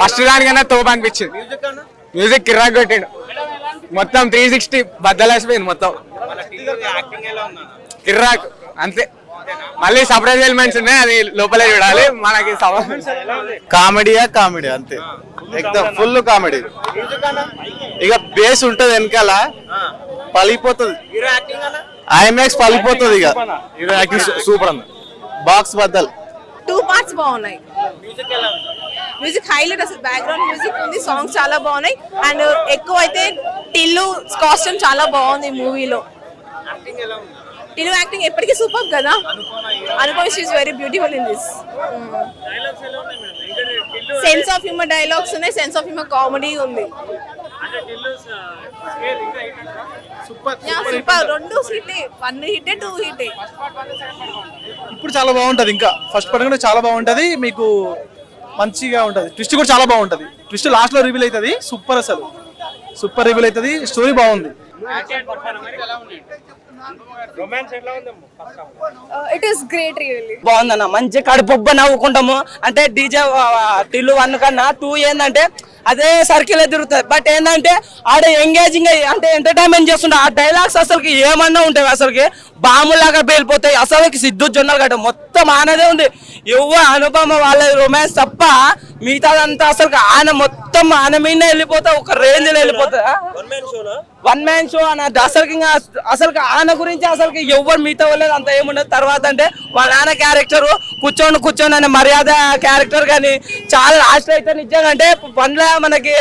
First దానికన్నా తోపు అనిపించింది. మ్యూజిక్ అన్న మ్యూజిక్ కిరాక్ కొట్టిండు మొత్తం త్రీ సిక్స్టీ బద్దలేసిపోయింది మొత్తం. మన టీజర్ యాక్టింగ్ ఎలా ఉందన్న కిర్రాక్ అంతే. మళ్ళీ సర్ప్రైజ్ ఎలిమెంట్స్ ఉన్నాయి అది లోపలే చూడాలి. మనకి కామెడీయా కామెడీ అంతే. ఎక్దమ్ ఫుల్ కామెడీ. ఇక బేస్ ఉంటది వెనకాల పలిపోతుంది హీరో యాక్టింగ్ అన్న? ఐమాక్స్ పలిపోతుంది ఇక. హీరో యాక్టింగ్ సూపర్ అన్న బాక్స్ బద్దల్. టూ పార్ట్స్ బాగున్నాయి. మ్యూజిక్ హైలైట్ అసలు బ్యాక్గ్రౌండ్ మ్యూజిక్ ఉంది సాంగ్స్ చాలా బాగున్నాయి. అండ్ ఎక్కువ అయితే టిల్లు కాస్ట్యూమ్ చాలా బాగుంది మూవీలో టిల్లు యాక్టింగ్ ఎప్పటికీ సూపర్ కదా? Anupama is very beautiful in this sense of humour dialogues ఉన్నాయి సెన్స్ ఆఫ్ హ్యూమర్ కామెడీ ఉంది. అంటే టిల్లు స్కేల్ ఇంకా ఏంటంటారా సూపర్. సూపర్ రెండు hit one hit two hit ఇప్పుడు చాలా బాగుంటది ఇంకా. ఫస్ట్ పార్ట్ కూడా చాలా బాగుంటది. మీకు మంచిగా ఉంటది. ట్విస్ట్ కూడా చాలా బాగుంటది. ట్విస్ట్ లాస్ట్లో రివీల్ అవుతుంది. సూపర్ అసలు. సూపర్ రివీల్ అవుతుంది. స్టోరీ బాగుంది. రొమాన్స్ ఎలా ఉందమ్మా first half it is great really బాగుందన్న మంచి కడుపుబ్బ నవ్వుకుంటాము. అంటే డీజే టిల్లు వన్ కన్నా టూ ఏంటంటే అదే సర్కిల్ తిరుగుతుంది. బట్ ఏంటంటే ఆడ ఎంగేజింగ్ అంటే ఎంటర్టైన్మెంట్ చేస్తుండే ఆ డైలాగ్స్ అసలుకి ఏమన్నా ఉంటాయి అసలుకి? బాములాగా పేలిపోతాయి. అసలుకి సిద్ధు జొన్నలు గడ్డ మొత్తం ఆనదే ఉంది. ఎవ్వ అనుపమ వాళ్ళ రొమాన్స్ తప్ప మిగతాదంతా అసలు ఆయన మొత్తం ఆయన మీద వెళ్ళిపోతా ఒక రేంజ్లో వెళ్ళిపోతా. వన్ మ్యాన్ షోనా వన్ మ్యాన్ షో అన్నది. అసలు అసలు ఆయన గురించి అసలు ఎవరు మిగతా వాళ్ళది అంత ఏముండదు. తర్వాత అంటే వాళ్ళ నాన్న క్యారెక్టర్ కూర్చోండి కూర్చోండి అనే మర్యాద క్యారెక్టర్ కానీ చాలా లాస్ట్ అయితే నిజంగా అంటే పనిలో మనకి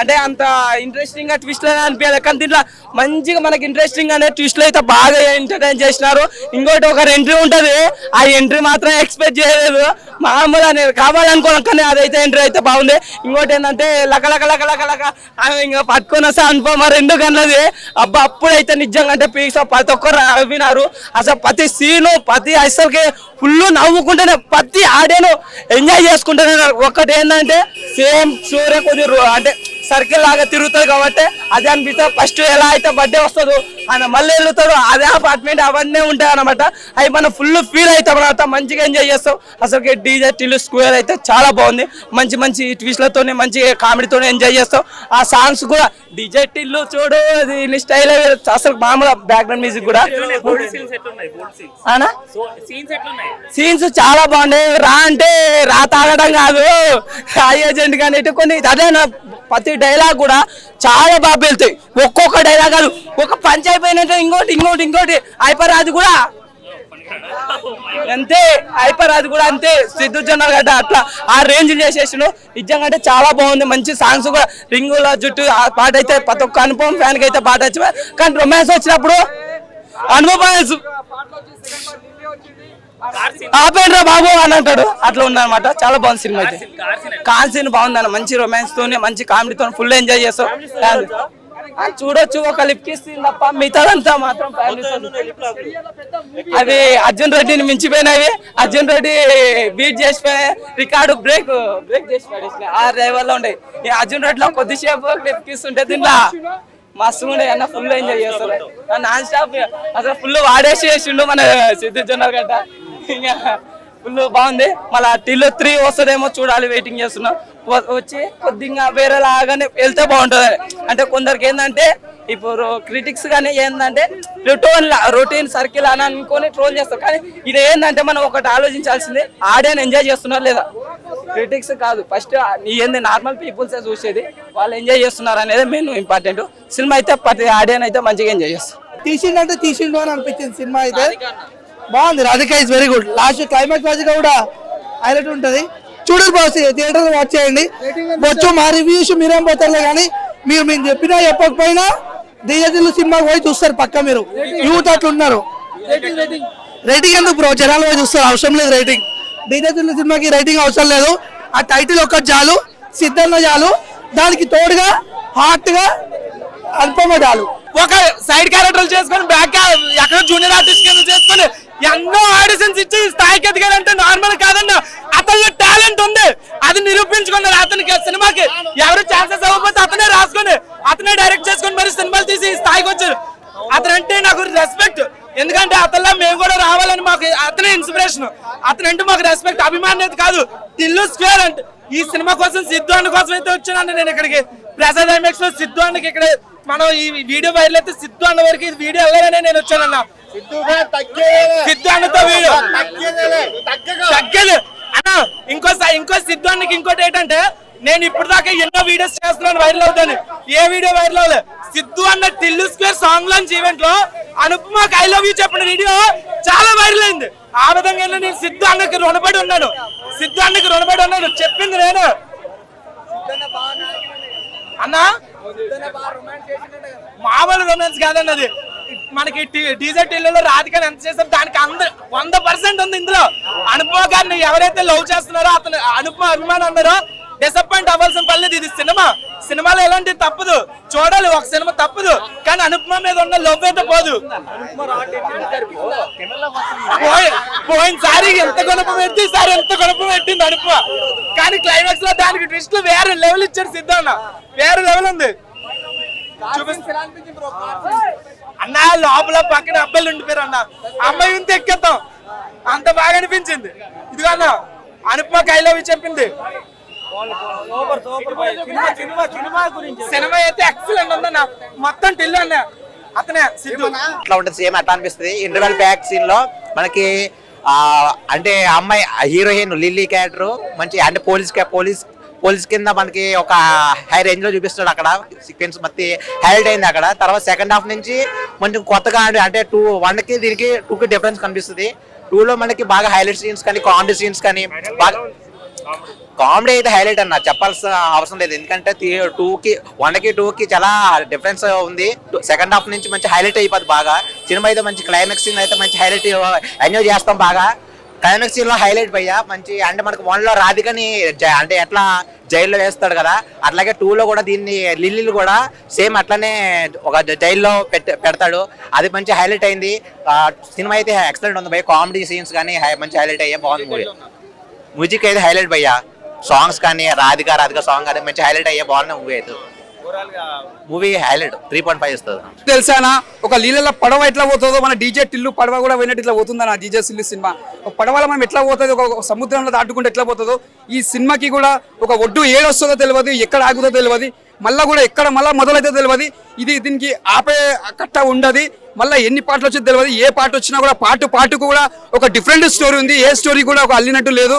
అంటే అంత ఇంట్రెస్టింగ్గా ట్విస్ట్ అనిపించలేదు కానీ దీంట్లో మంచిగా మనకి ఇంట్రెస్టింగ్ అనే ట్విస్ట్లు అయితే బాగా ఎంటర్టైన్ చేసినారు. ఇంకోటి ఒక ఎంట్రీ ఉంటది. ఆ ఎంట్రీ మాత్రం ఎక్స్పెక్ట్ చేయలేదు. మామూలు అనేది కావాలనుకోను కానీ అదైతే ఎంట్రీ అయితే బాగుంది. ఇంకోటి ఏంటంటే లక లక లక లక లక. ఆమె ఇంకా పట్టుకొని వస్తే అనుపమ రెండు గంటలది అబ్బా అప్పుడైతే నిజంగా అంటే పీక్స్ ప్రతి ఒక్కరు వినారు అసలు ప్రతి సీను ప్రతి అసలుకి ఫుల్ నవ్వుకుంటేనే ప్రతి ఆడేను ఎంజాయ్ చేసుకుంటానే ఒక్కటి ఏంటంటే సేమ్ స్టోరీ కొద్దిగా అంటే సర్కిల్ లాగా తిరుగుతుంది కాబట్టి అదే అనిపిస్తుంది ఫస్ట్ ఎలా అయితే బర్త్డే వస్తుందో ఆయన మళ్ళీ వెళ్తాడు అదే అపార్ట్మెంట్ అవన్నీ ఉంటాయి అనమాట అవి మనం ఫుల్ ఫీల్ అవుతాం అనమాట మంచిగా ఎంజాయ్ చేస్తాం. అసలు డీజే టిల్లు స్క్వేర్ అయితే చాలా బాగుంది. మంచి మంచి ట్విస్ట్లతో మంచి కామెడీతో ఎంజాయ్ చేస్తాం. ఆ సాంగ్స్ కూడా డీజే టిల్లు చూడు అది స్టైల్ అసలు మామూలు బ్యాక్గ్రౌండ్ మ్యూజిక్ కూడా. సీన్స్ చాలా బాగున్నాయి. రా అంటే రా తాగడం కాదు. ఆ ఏజెంట్ కానీ కొన్ని అదే ప్రతి డైలాగ్ కూడా చాలా బాగా వెళ్తాయి ఒక్కొక్క డైలాగ్ ఒక పంచ్ అయిపోయినట్టు ఇంకోటి ఇంకోటి ఇంకోటి అయిపోరాదు కూడా. అంతే అయిపోరాదు కూడా అంతే. సిద్ధు జనాలు గడ్డ అట్లా ఆ రేంజ్ చేసేసిన నిజంగా అంటే చాలా బాగుంది. మంచి సాంగ్స్ కూడా. రింగుల జుట్టు ఆ పాట అయితే ప్రతి ఒక్క అనుభవం ఫ్యాన్కి అయితే పాట వచ్చి కానీ రొమాన్స్ వచ్చినప్పుడు అనుభవం ఆపేంద్రా బాబు అని అంటాడు. అట్లా ఉందన్నమాట. చాలా బాగుంది సినిమా అయితే. కాల్ సీన్ బాగుంది అన్న మంచి రొమాన్స్ తోనే మంచి కామెడీతో ఫుల్ ఎంజాయ్ చేస్తాం చూడొచ్చు? ఒక లిప్ కిస్ తప్ప మిగతాదంతా మాత్రం. అవి అర్జున్ రెడ్డిని మించిపోయినవి. అర్జున్ రెడ్డి బీట్ చేసిపోయి రికార్డు బ్రేక్ బ్రేక్ చేసి పడేసినాయి ఆ డ్రైవర్లో ఉండే. ఈ అర్జున్ రెడ్డిలో కొద్దిసేపు లిప్ కిస్ ఉంటే దీంట్లో మస్తు ఉండే అన్న ఫుల్ ఎంజాయ్ చేస్తారు నాన్ స్టాప్ అసలు ఫుల్ వాడేసి చేసిండు మన సిద్ధు జొన్నలు గడ్డ ఇంకా ఫుల్ బాగుంది. మళ్ళీ టిల్ త్రీ వస్తుందేమో చూడాలి వెయిటింగ్ చేస్తున్నాం. వచ్చి కొద్దిగా వేరే లాగానే వెళ్తే బాగుంటుంది. అంటే కొందరికి ఏంటంటే ఇప్పుడు క్రిటిక్స్ కానీ ఏంటంటే రొటీన్ రొటీన్ సర్కిల్ అని అనుకొని ట్రోల్ చేస్తారు. కానీ ఇది ఏంటంటే మనం ఒకటి ఆలోచించాల్సింది ఆడియన్ ఎంజాయ్ చేస్తున్నారు లేదా? క్రిటిక్స్ కాదు. ఫస్ట్ ఏంది నార్మల్ పీపుల్స్ చూసేది. వాళ్ళు ఎంజాయ్ చేస్తున్నారు అనేది మెయిన్ ఇంపార్టెంట్ సినిమా అయితే ప్రతి ఆడియన్ అయితే మంచిగా ఎంజాయ్ చేస్తారు. తీసిండంటే తీసిండు అని అనిపించింది సినిమా అయితే. బాగుంది. Radhika is very good last climax Radhika కూడా హైలైట్ ఉంటది. చూడరు బాస్ థియేటర్ వాచ్ చేయండి. వచ్చు మా రివ్యూస్ మీరేం పోతారులే కానీ మీరు మేము చెప్పినా చెప్పకపోయినా దిగజల్లు సినిమాకి పోయి చూస్తారు పక్క మీరు. యూత్ అట్లున్నారు రేటింగ్ ఎందుకు బ్రో జనాలు పోయి చూస్తారు. అవసరం లేదు రేటింగ్ దిగజల్లు సినిమాకి రేటింగ్ అవసరం లేదు. ఆ టైటిల్ ఒక్కటి చాలు. సిద్ధన్న చాలు. దానికి తోడుగా హార్ట్గా అనుపమ చాలు. ఒక సైడ్ క్యారెక్టర్లు చేసుకొని బ్యాక్ ఎక్కడ జూనియర్ ఆర్టిస్ట్ కింద చేసుకొని ఎన్నో ఆడిషన్స్ ఇచ్చి స్థాయికి ఎదిగాడంటే నార్మల్ కాదన్న. అతనిలో టాలెంట్ ఉంది. అది నిరూపించుకున్నాడు అతనికి. సినిమాకి ఎవరు ఛాన్సెస్ అవ్వకపోతే అతనే రాసుకొని అతనే డైరెక్ట్ చేసుకొని మరి సినిమాలు తీసి స్థాయికి వచ్చారు. అతనంటే నాకు రెస్పెక్ట్ ఎందుకంటే అతనిలో మేము కూడా రావాలని మాకు అతనే ఇన్స్పిరేషన్ అతనంటే మాకు రెస్పెక్ట్ అభిమానేది కాదు టిల్లు స్క్వేర్ అంటే. ఈ సినిమా కోసం సిద్ధు అన్న కోసం అయితే వచ్చానండి నేను ఇక్కడికి. ప్రసాద్ ఎంఎక్స్లో సిద్ధు అన్నకి ఇక్కడ మనం ఈ వీడియో వైరల్ అయితే సిద్ధు అన్న వరకు ఈ వీడియో వెళ్ళాలని నేను వచ్చానన్న. సిద్ధు అన్నతో వీడియో. తగ్గదు. అన్న ఇంకో ఇంకో సిద్ధు అన్నకి ఇంకోటి ఏంటంటే నేను ఇప్పుడు దాకా ఎన్నో వీడియోస్ చేస్తున్నాను వైరల్ అవుతాను. ఏ వీడియో వైరల్ అవ్వలేదు సిద్ధు అన్న టిల్లు స్క్వేర్ సాంగ్ లాంచ్ ఈవెంట్లో అనుపమకి ఐ లవ్ యూ చెప్పిన వీడియో చాలా వైరల్ అయింది. ఆ విధంగా నేను సిద్ధు అన్నకి రుణపడి ఉన్నాను. సిద్ధు అన్నకి రుణపడి ఉన్నాను. చెప్పింది నేను. అన్నా మామూలు రొమాన్స్ కాదన్నది మనకి డీజే టీలలో రాధికని ఎంత చేస్తారు దానికి అంద వంద పర్సెంట్ ఉంది ఇందులో. అనుపమ గారిని ఎవరైతే లవ్ చేస్తున్నారో అతను అనుపమ అభిమానం అన్నారో డిసప్పాయింట్ అవ్వాల్సిన పర్లేదు ఇది సినిమా. సినిమాలో ఎలాంటి తప్పదు. చూడాలి ఒక సినిమా తప్పదు. కానీ అనుపమ మీద ఉన్న లవ్ అయితే పోదు. పోయినసారి ఎంత గొడవ పెట్టి ఈసారి ఎంత గొడవ పెట్టింది అనుపమ. కానీ క్లైమాక్స్లో దానికి ట్విస్ట్లో వేరే లెవెల్ ఇచ్చాడు సిద్ధాన్న. వేరే లెవెల్ ఉంది. అన్న లోపల పక్కన అబ్బాయిలు ఉండిపోయారు అన్న. అమ్మాయి ఉంటే ఎక్కేద్దాం. అంత బాగా అనిపించింది. ఇదిగో అన్న అనుపమ కైలవి చెప్పింది. సినిమా అయితే ఎక్సలెంట్ ఉందన్న. మొత్తం అన్న. అతనే సిద్ధు. అట్లా ఉంటుంది సేమ్ అట్లా అనిపిస్తుంది. ఇంటర్వెల్ బ్యాక్ సీన్లో మనకి ఆ అంటే అమ్మాయి హీరోయిన్ లిల్లీ క్యారెక్టర్ మంచి అంటే పోలీస్ పోలీస్ పోలీస్ కింద మనకి ఒక హై రేంజ్లో చూపిస్తాడు అక్కడ. సీక్వెన్స్ మొత్తం హైలైట్ అయింది అక్కడ. తర్వాత సెకండ్ హాఫ్ నుంచి కొంచెం కొత్తగా అంటే- అంటే టూ వన్కి దీనికి టూ కి డిఫరెన్స్ కనిపిస్తుంది. టూ లో మనకి బాగా హైలైట్ సీన్స్ కానీ కామెడీ సీన్స్ కానీ బాగా కామెడీ అయితే హైలైట్ అన్న చెప్పాల్సిన అవసరం లేదు. ఎందుకంటే టూ కి వన్కి టూ కి చాలా డిఫరెన్స్ ఉంది. సెకండ్ హాఫ్ నుంచి మంచి హైలైట్ అయిపోద్ది బాగా. సినిమా అయితే మంచి క్లైమాక్స్ సీన్ అయితే మంచి హైలైట్ ఎంజాయ్ చేస్తాం బాగా. క్లైమాక్స్ సీన్లో హైలైట్ పోయా మంచి అంటే మనకి వన్లో రాధికని అంటే ఎట్లా జైల్లో వేస్తాడు కదా. అట్లాగే టూ లో కూడా దీన్ని లిల్లీలు కూడా సేమ్ అట్లనే ఒక జైల్లో పెడతాడు. అది మంచి హైలైట్ అయింది. సినిమా అయితే ఎక్సలెంట్ ఉంది. భయ్య కామెడీ సీన్స్ కానీ హై- మంచి హైలైట్ అయ్యా బాగుంది మూవీ మ్యూజిక్ అయితే హైలైట్ భయ్యా. సాంగ్స్ కానీ రాధిక రాధిక సాంగ్ కానీ మంచి హైలైట్ అయ్యే బాగున్న మూవీ అయితే. Movie highlight three point five ఇస్తుంది. తెలుసానా ఒక లీలలో పడవ ఎట్లా పోతుందో మన డీజే టిల్లు పడవ కూడా పోయినట్టు ఇట్లా పోతుందా డీజే సిల్లు సినిమా. ఒక పడవలో మనం ఎట్లా పోతుంది ఒక ఒక సముద్రంలో దాటుకుంటే ఎట్లా పోతుందో ఈ సినిమాకి కూడా ఒక ఒడ్డు ఏడొస్తుందో తెలియదు ఎక్కడ ఆగుతుందో తెలియదు మళ్ళీ కూడా ఎక్కడ మళ్ళీ మొదలైతే తెలియదు ఇది దీనికి ఆపే కట్ట ఉండదు. మళ్ళీ ఎన్ని పాటలు వచ్చి తెలియదు ఏ పాట వచ్చినా కూడా పాటు పాటుకు కూడా ఒక డిఫరెంట్ స్టోరీ ఉంది. ఏ స్టోరీ కూడా ఒక అల్లినట్టు లేదు.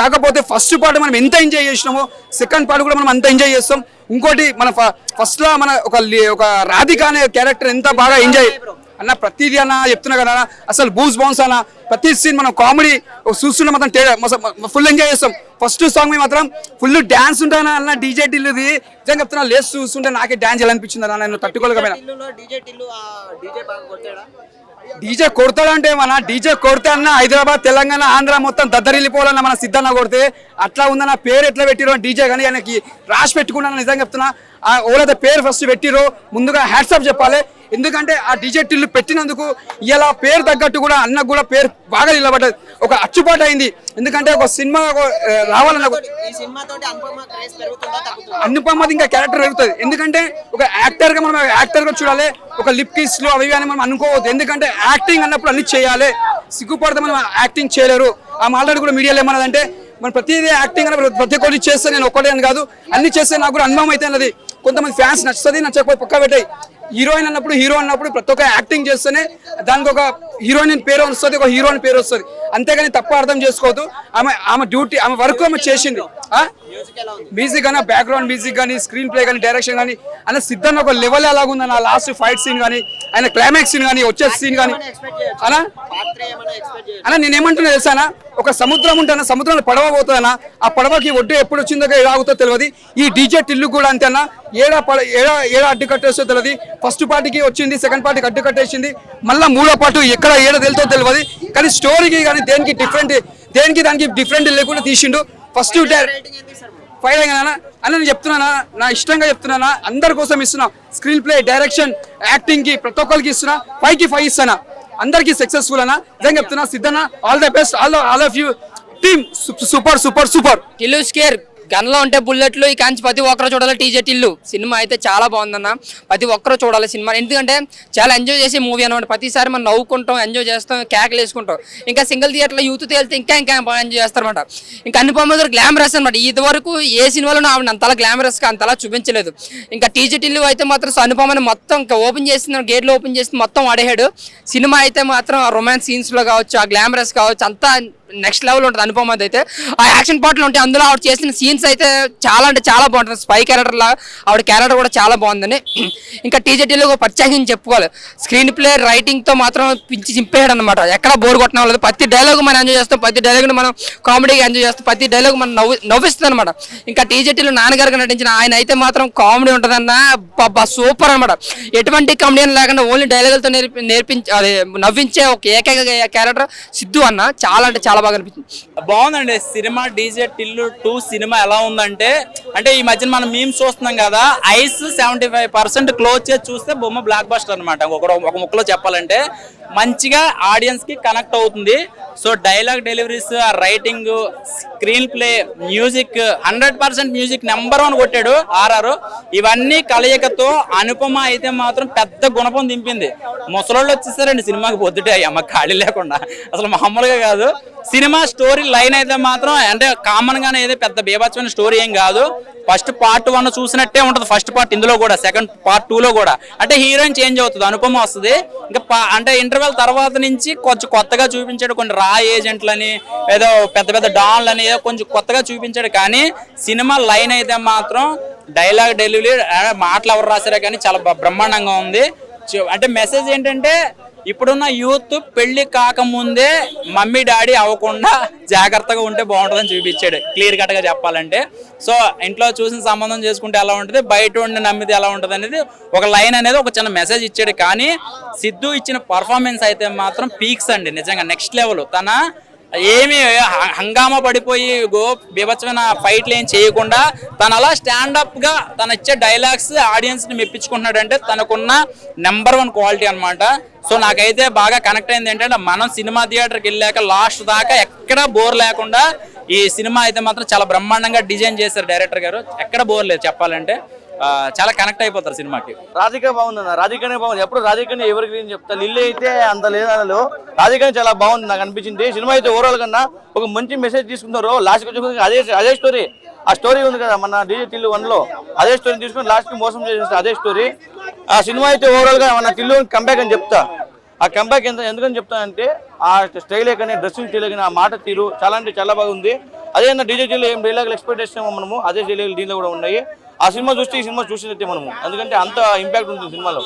కాకపోతే ఫస్ట్ పార్ట్ మనం ఎంత ఎంజాయ్ చేసినామో సెకండ్ పార్ట్ కూడా మనం అంత ఎంజాయ్ చేస్తాం. ఇంకోటి మన ఫస్ట్లో మన ఒక ఒక రాధిక అనే క్యారెక్టర్ ఎంత బాగా ఎంజాయ్ అన్న ప్రతిదీ అన్న చెప్తున్నా కదా అసలు బూస్ బౌన్స్ అన్న ప్రతి సీన్ మనం కామెడీ చూస్తున్నా మాత్రం ఫుల్ ఎంజాయ్ చేస్తాం. ఫస్ట్ సాంగ్ మీద మాత్రం ఫుల్ డ్యాన్స్ ఉంటానా అన్న డీజే టిల్లుది. నిజంగా చెప్తున్నా లేస్ చూస్తుంటే నాకే డ్యాన్స్ ఎలా అనిపించింది అన్న నేను తట్టుకోలేకపోయినా. డీజే కొడతాడంటే మన డీజే కొడితే అన్న హైదరాబాద్ తెలంగాణ ఆంధ్ర మొత్తం దద్దరిల్లిపోవాలన్న మన సిద్ధన్న కొడితే అట్లా ఉందన్న పేరు ఎట్లా పెట్టిరో డీజే కానీ ఆయనకి రాసి పెట్టుకున్నాను నిజంగా చెప్తున్నా. ఆ ఓలైతే పేరు ఫస్ట్ పెట్టిరో ముందుగా హ్యాట్సాప్ చెప్పాలి. ఎందుకంటే ఆ డీజే టిల్లు పెట్టినందుకు ఇలా పేరు తగ్గట్టు కూడా అన్నకు కూడా పేరు బాగా నిలబడ్డది ఒక అచ్చుబాటు అయింది. ఎందుకంటే ఒక సినిమా రావాలన్న అనుపమది ఇంకా క్యారెక్టర్ పెరుగుతుంది. ఎందుకంటే ఒక యాక్టర్గా మనం యాక్టర్గా చూడాలి ఒక లిప్ కిస్లో అవి అని మనం అనుకోవద్దు. ఎందుకంటే యాక్టింగ్ అన్నప్పుడు అన్ని చేయాలి. సిగ్గుపడితే మనం యాక్టింగ్ చేయలేరు. ఆ మాట్లాడి కూడా మీడియాలో ఏమన్నదంటే మనం ప్రతిదీ యాక్టింగ్ అని ప్రతి ఒక్కటి చేస్తే నేను ఒక్కటే అని కాదు. అన్ని చేస్తే నాకు కూడా అనుభవం అయితే అన్నది కొంతమంది ఫ్యాన్స్ నచ్చుతుంది నచ్చకపోతే పక్క పెట్టాయి. హీరోయిన్ అన్నప్పుడు హీరో అన్నప్పుడు ప్రతి ఒక్క యాక్టింగ్ చేస్తేనే దానికి ఒక హీరోయిన్ పేరు వస్తుంది ఒక హీరోయిన్ పేరు వస్తుంది. అంతేగాని తప్పు అర్థం చేసుకోవద్దు. ఆమె ఆమె డ్యూటీ ఆమె వర్క్ ఆమె చేసింది. ఆ? మ్యూజిక్ కానీ బ్యాక్గ్రౌండ్ మ్యూజిక్ కానీ స్క్రీన్ ప్లే కానీ డైరెక్షన్ కానీ అన్న సిద్ధన్న ఒక లెవెల్ ఎలాగుంది ఆ లాస్ట్ ఫైట్ సీన్ కానీ ఆయన క్లైమాక్స్ సీన్ కానీ వచ్చే సీన్ కానీ అలా అన్న? నేనేమంటున్నా తెలుసానా ఒక సముద్రం ఉంటానా సముద్రంలో పడవ పోతుందన్నా ఆ పడవకి ఒడ్డు ఎప్పుడు వచ్చిందో ఎలాగుతో తెలియదు. ఈ డీజే టిల్లు కూడా అంతేనా ఏడా పడ ఏడా ఏడా అడ్డు కట్టేస్తో తెలియదు. ఫస్ట్ పార్టీకి వచ్చింది సెకండ్ పార్టీకి అడ్డు కట్టేసింది. మళ్ళీ మూడో పాటు ఎక్కడ ఏడ తెలుతో తెలియదు. కానీ స్టోరీకి కానీ దేనికి డిఫరెంట్ దేనికి దానికి డిఫరెంట్ లేకుండా తీసిండు. ఫస్ట్ ఫైర్ అయ్యానా అని నేను చెప్తున్నానా నా ఇష్టంగా చెప్తున్నానా అందరి కోసం ఇస్తున్నా. స్క్రీన్ ప్లే డైరెక్షన్ యాక్టింగ్కి ప్రతి ఒక్కరికి ఇస్తున్నా. ఫైవ్కి ఫైవ్ ఇస్తానా? అందరికీ సక్సెస్ఫుల్ అన్న. నిజంగా చెప్తున్నా? Siddhanna all the best all all of you team super super super Tillu square గన్లో ఉంటే బుల్లెట్లు ఈ కాంచి ప్రతి ఒక్కరు చూడాలి. టీజెట్ టిల్లు. సినిమా అయితే చాలా బాగుందన్న. ప్రతి ఒక్కరు చూడాలి సినిమా. ఎందుకంటే చాలా ఎంజాయ్ చేసే మూవీ అనమాట ప్రతిసారి మనం నవ్వుకుంటాం ఎంజాయ్ చేస్తాం కేకలు వేసుకుంటాం. ఇంకా సింగిల్ థియేటర్లో యూత్ తేలితే ఇంకా ఇంకా బాగా ఎంజాయ్ చేస్తారన్నమాట. ఇంకా అనుపమ దగ్గర గ్లామరస్ అనమాట ఇది వరకు ఏ సినిమాలోనూ ఆవిడ అంతలా గ్లామరస్గా అంతలా చూపించలేదు. ఇంకా టీజెట్ టిల్లు అయితే మాత్రం అనుపమని మొత్తం ఇంకా ఓపెన్ చేసిన గేట్లో ఓపెన్ చేసి మొత్తం వాడేహాడు సినిమా అయితే మాత్రం రొమాన్స్ సీన్స్లో కావచ్చు ఆ గ్లామరస్ కావచ్చు అంతా నెక్స్ట్ లెవెల్ ఉంటుంది అనుపమ అయితే. ఆ యాక్షన్ పాటలు ఉంటాయి అందులో ఆవిడ చేసిన సీన్స్ అయితే చాలా అంటే చాలా బాగుంటుంది. స్పై క్యారెక్టర్ లా ఆవిడ క్యారెక్టర్ కూడా చాలా బాగుందని. ఇంకా టీజెటీలో ప్రత్యేకించి చెప్పుకోవాలి. స్క్రీన్ ప్లే రైటింగ్తో మాత్రం పిచ్చి చింపేయడం అనమాట ఎక్కడ బోర్ కొట్టడం లేదు ప్రతి డైలాగ్ మనం ఎంజాయ్ చేస్తాం. ప్రతి డైలాగ్ మనం కామెడీగా ఎంజాయ్ చేస్తాం. ప్రతి డైలాగ్ మనం నవ్వు నవ్విస్తుంది అనమాట ఇంకా టీజెటీలో నాన్నగారికి నటించిన ఆయన అయితే మాత్రం కామెడీ ఉంటుందన్న బాబా సూపర్ అనమాట ఎటువంటి కామెడీ లేకుండా ఓన్లీ డైలాగులతో నేర్పి నేర్పించి అదే నవ్వించే ఒక ఏకైక క్యారెక్టర్ సిద్ధు అన్న. చాలా అంటే చాలా బాగా అనిపించింది బాగుందండి. సినిమా డీజే టిల్లు టూ సినిమా ఎలా ఉందంటే అంటే ఈ మధ్యన మనం మేము చూస్తున్నాం కదా eyes seventy five percent close చేసి చూస్తే బొమ్మ బ్లాక్ బస్టర్ అనమాట ఒక ఒక ముక్కలో చెప్పాలంటే మంచిగా ఆడియన్స్కి కనెక్ట్ అవుతుంది. So dialogue deliveries writing screenplay music hundred percent music number one కొట్టాడు ఆర్ఆర్ ఇవన్నీ కలయికతో అనుపమ అయితే మాత్రం పెద్ద గుణపం దింపింది. ముసలోళ్ళు వచ్చేసారండి సినిమాకి పొద్దుటే. అమ్మ ఖాళీ లేకుండా. అసలు మామూలుగా కాదు. సినిమా స్టోరీ లైన్ అయితే మాత్రం అంటే కామన్ గానే ఏదో పెద్ద బీభత్సమైన స్టోరీ ఏం కాదు. ఫస్ట్ పార్ట్ వన్ చూసినట్టే ఉంటుంది. ఫస్ట్ పార్ట్ ఇందులో కూడా సెకండ్ పార్ట్ టూ లో కూడా. అంటే హీరోయిన్ చేంజ్ అవుతుంది. అనుపమ వస్తుంది. ఇంకా అంటే ఇంటర్వెల్ తర్వాత నుంచి కొంచెం కొత్తగా చూపించాడు కొన్ని రా ఏజెంట్లని ఏదో పెద్ద పెద్ద డాన్లని ఏదో కొంచెం కొత్తగా చూపించాడు. కానీ సినిమా లైన్ అయితే మాత్రం డైలాగ్ డెలివరీ మాటలు ఎవరు రాశారో కానీ చాలా బ్రహ్మాండంగా ఉంది. అంటే మెసేజ్ ఏంటంటే ఇప్పుడున్న యూత్ పెళ్ళి కాకముందే మమ్మీ డాడీ అవ్వకుండా జాగ్రత్తగా ఉంటే బాగుంటుందని చూపించాడు. క్లియర్ కట్గా చెప్పాలంటే. సో ఇంట్లో చూసిన సంబంధం చేసుకుంటే ఎలా ఉంటుంది? బయట ఉండి నమ్మితే ఎలా ఉంటుంది అనేది ఒక లైన్ అనేది ఒక చిన్న మెసేజ్ ఇచ్చాడు. కానీ సిద్ధు ఇచ్చిన పర్ఫార్మెన్స్ అయితే మాత్రం పీక్స్ అండి. నిజంగా నెక్స్ట్ లెవెల్. తన ఏమి హంగామా పడిపోయి గో బీభత్సమైన ఫైట్లు ఏం చేయకుండా తను అలా స్టాండప్గా తన తను ఇచ్చే డైలాగ్స్ ఆడియన్స్ని మెప్పించుకుంటున్నాడంటే తనకున్న నెంబర్ వన్ క్వాలిటీ అనమాట సో నాకైతే బాగా కనెక్ట్ అయింది ఏంటంటే మనం సినిమా థియేటర్కి వెళ్ళాక లాస్ట్ దాకా ఎక్కడ బోర్ లేకుండా ఈ సినిమా అయితే మాత్రం చాలా బ్రహ్మాండంగా డిజైన్ చేశారు డైరెక్టర్ గారు. ఎక్కడ బోర్ లేదు చెప్పాలంటే. చాలా కనెక్ట్ అయిపోతారు సినిమాకి. రాధిక బాగుంది రాధికనే బాగుంది. ఎప్పుడు రాధికని ఎవరికి గురించి చెప్తా. లిల్లీ అయితే అంత లేదనలో రాధికని చాలా బాగుంది నాకు అనిపించింది. సినిమా అయితే ఓవరాల్ కన్నా ఒక మంచి మెసేజ్ తీసుకున్నారు లాస్ట్ అదే అదే స్టోరీ ఆ స్టోరీ ఉంది కదా మన డీజే టిల్లు వన్లో. అదే స్టోరీ తీసుకుని లాస్ట్కి మోసం చేసేసి అదే స్టోరీ ఆ సినిమా అయితే ఓవరాల్గా మన టిల్లు కంబ్యాక్ అని చెప్తా. ఆ కంబ్యాక్ ఎంత ఎందుకని చెప్తానంటే ఆ స్టైలే కానీ డ్రెస్సింగ్ స్టైలే కానీ ఆ మాట తీరు చాలా అంటే చాలా బాగుంది అదే డీజే టిల్లు ఏం డైలాగులు ఎక్స్పెక్ట్ చేస్తామో మనము అదే డైలాగ్ దీనిలో కూడా ఉన్నాయి. ఆ సినిమా చూస్తే ఈ సినిమా చూసినట్టే మనము. ఎందుకంటే అంత ఇంపాక్ట్ ఉంటుంది సినిమాలో.